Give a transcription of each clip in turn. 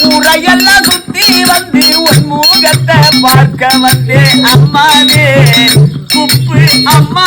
ஊரையெல்லாம் சுத்தி வந்து உன் மூகத்தை பார்க்க வந்தேன் அம்மாவே. குப்பு அம்மா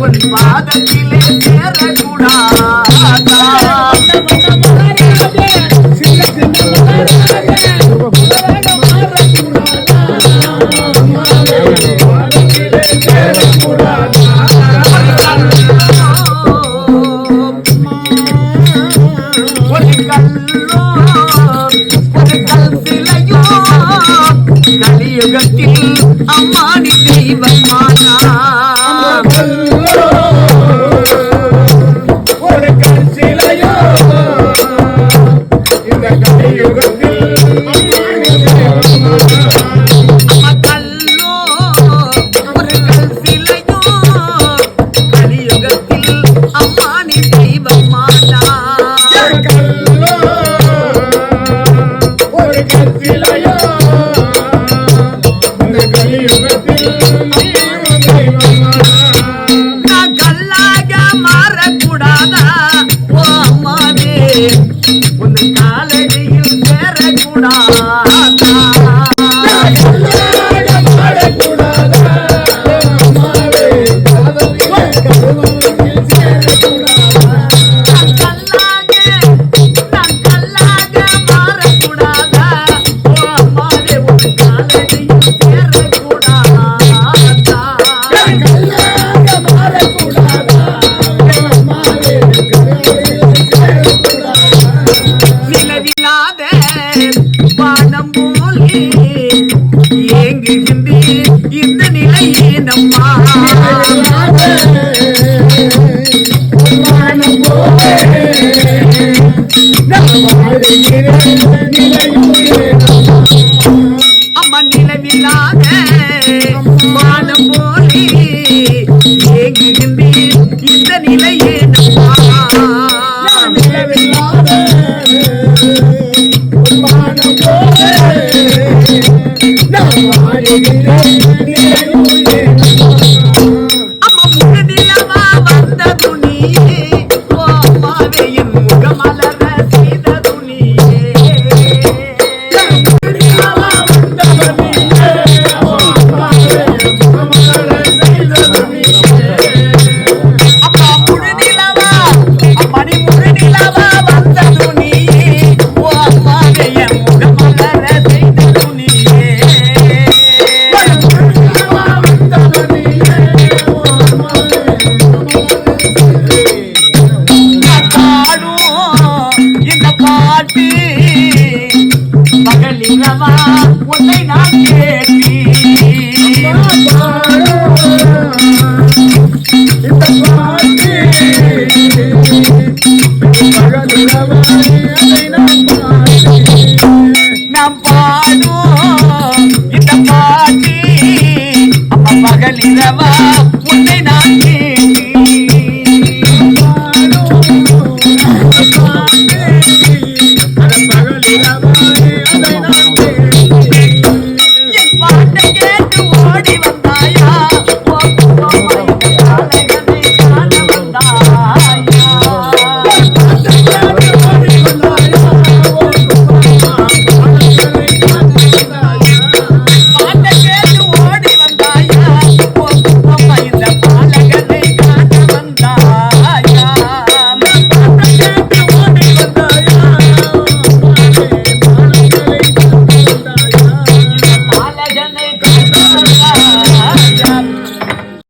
உன் பாதத்திலே சேரக்கூடாதா? கலியுகத்தில்